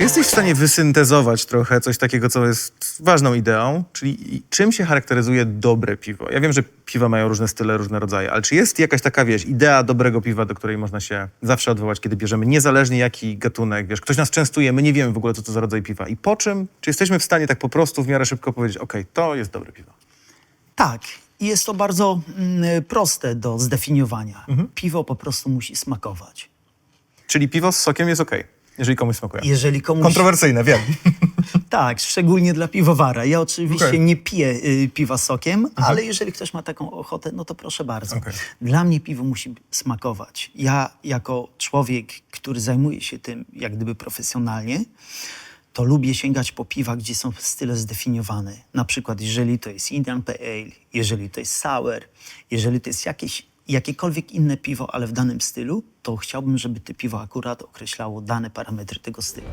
Czy jesteś w stanie wysyntezować trochę coś takiego, co jest ważną ideą? Czyli czym się charakteryzuje dobre piwo? Ja wiem, że piwa mają różne style, różne rodzaje, ale czy jest jakaś taka, wiesz, idea dobrego piwa, do której można się zawsze odwołać, kiedy bierzemy, niezależnie jaki gatunek, wiesz, ktoś nas częstuje, my nie wiemy w ogóle, co to za rodzaj piwa. I po czym? Czy jesteśmy w stanie tak po prostu w miarę szybko powiedzieć, okej, to jest dobre piwo? Tak. I jest to bardzo mm, proste do zdefiniowania. Piwo po prostu musi smakować. Czyli piwo z sokiem jest okej, jeżeli komuś smakuje. Jeżeli komuś... Kontrowersyjne, wiem. Tak, szczególnie dla piwowara. Ja oczywiście Okej. nie piję y, piwa sokiem, ale jeżeli ktoś ma taką ochotę, no to proszę bardzo. Okej. Dla mnie piwo musi smakować. Ja jako człowiek, który zajmuje się tym jak gdyby profesjonalnie, to lubię sięgać po piwa, gdzie są style zdefiniowane. Na przykład jeżeli to jest Indian Pale Ale, jeżeli to jest Sour, jeżeli to jest jakieś, jakiekolwiek inne piwo, ale w danym stylu, to chciałbym, żeby to piwo akurat określało dane parametry tego stylu.